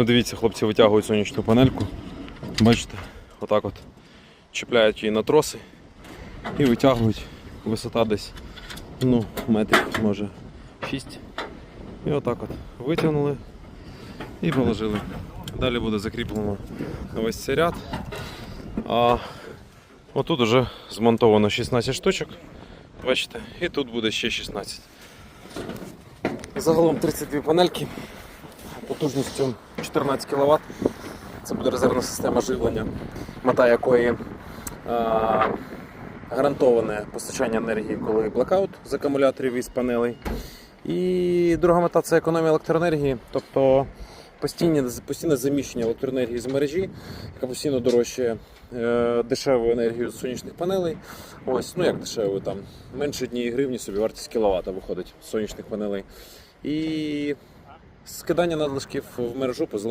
Ну, Дивіться, хлопці витягують сонячну панельку. Бачите, отак от чіпляють її на троси і витягують. Висота десь ну, метрів, може 6. І отак от витягнули і положили. Далі буде закріплено весь цей ряд. А отут вже змонтовано 16 штучок. Бачите, і тут буде ще 16. Загалом 32 панельки потужністю 14 кВт. Це буде резервна система живлення, мета якої е, гарантоване постачання енергії, коли блекаут з акумуляторів і з панелей. І друга мета це економія електроенергії, тобто постійне, постійне заміщення електроенергії з мережі, яка постійно дорожчає е, дешеву енергію з сонячних панелей. Ось, ну як дешеву, там менше однієї гривні собі вартість кіловата виходить з сонячних панелей. І скидання надлишків в мережу